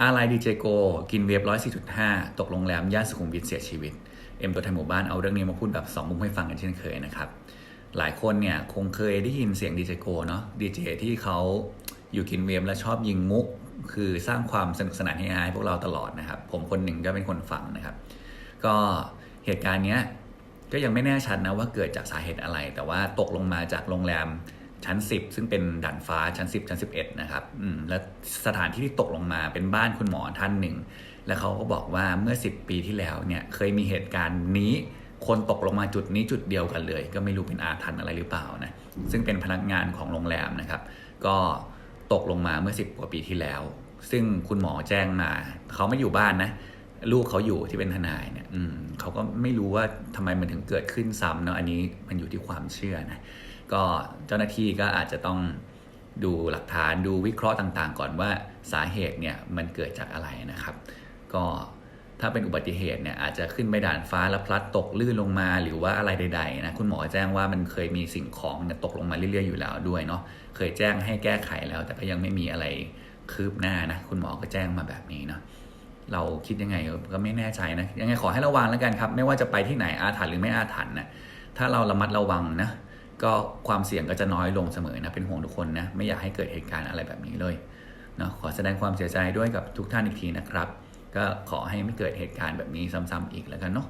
อะไรดีเจโกกินเวฟร้อยสี่จุดห้าตกโรงแรมย่านสุขุมวิทเสียชีวิต เอ็มตัวแทนหมู่บ้านเอาเรื่องนี้มาพูดแบบสองมุมให้ฟังกันเช่นเคยนะครับ หลายคนเนี่ยคงเคยได้ยินเสียงดีเจโกเนาะดีเจที่เขาอยู่กินเวฟและชอบยิงมุก คือสร้างความสนุกสนานให้ฮาใพวกเราตลอดนะครับ ผมคนหนึ่งก็เป็นคนฟังนะครับ ก็เหตุการณ์เนี้ยก็ยังไม่แน่ชัดนะว่าเกิดจากสาเหตุอะไร แต่ว่าตกลงมาจากโรงแรม ชั้น 10 ซึ่งเป็นด่านฟ้าชั้น 10 ชั้น 11 นะครับอืมและสถานที่ที่ตกลงมาเป็นบ้านคุณหมอท่านหนึ่ง และเขาก็บอกว่าเมื่อ 10 ปีที่แล้วเนี่ยเคยมีเหตุการณ์นี้คนตกลงมาจุดนี้จุดเดียวกันเลย ก็ไม่รู้เป็นอาถรรพ์อะไรหรือเปล่านะซึ่งเป็นพนักงานของโรงแรมนะครับ ก็ตกลงมาเมื่อ 10 กว่าปีที่แล้ว ซึ่งคุณหมอแจ้งมาเขาไม่อยู่บ้านนะลูกเขาอยู่ที่เป็นทนายเนี่ยอืมเขาก็ไม่รู้ว่าทำไมมันถึงเกิดขึ้นซ้ำเนาะอันนี้มันอยู่ที่ความเชื่อนะ ก็เจ้าหน้าที่ก็อาจจะต้องดูหลักฐานดูวิเคราะห์ต่างๆ ก่อนว่าสาเหตุเนี่ยมันเกิดจากอะไรนะครับ ก็ถ้าเป็นอุบัติเหตุเนี่ยอาจจะขึ้นไปด่านฟ้าแล้วพลัดตกลื่นลงมาหรือว่าอะไรใดๆนะคุณหมอแจ้งว่ามันเคยมีสิ่งของเนี่ยตกลงมาเรื่อยๆอยู่แล้วด้วยเนาะเคยแจ้งให้แก้ไขแล้ว แต่ก็ยังไม่มีอะไรคืบหน้านะคุณหมอก็แจ้งมาแบบนี้เนาะเราคิดยังไงก็ไม่แน่ใจนะยังไงขอให้ระวังแล้วกันครับ ไม่ว่าจะไปที่ไหนอาถรรพ์หรือไม่อาถรรพ์นะถ้าเราระมัดระวังนะ ก็ความเสี่ยงก็จะน้อยลงเสมอนะเป็นห่วงทุกคนนะไม่อยากให้เกิดเหตุการณ์อะไรแบบนี้เลยเนาะขอแสดงความเสียใจด้วยกับทุกท่านอีกทีนะครับ ก็ขอให้ไม่เกิดเหตุการณ์แบบนี้ซ้ำๆอีกแล้วกันเนาะ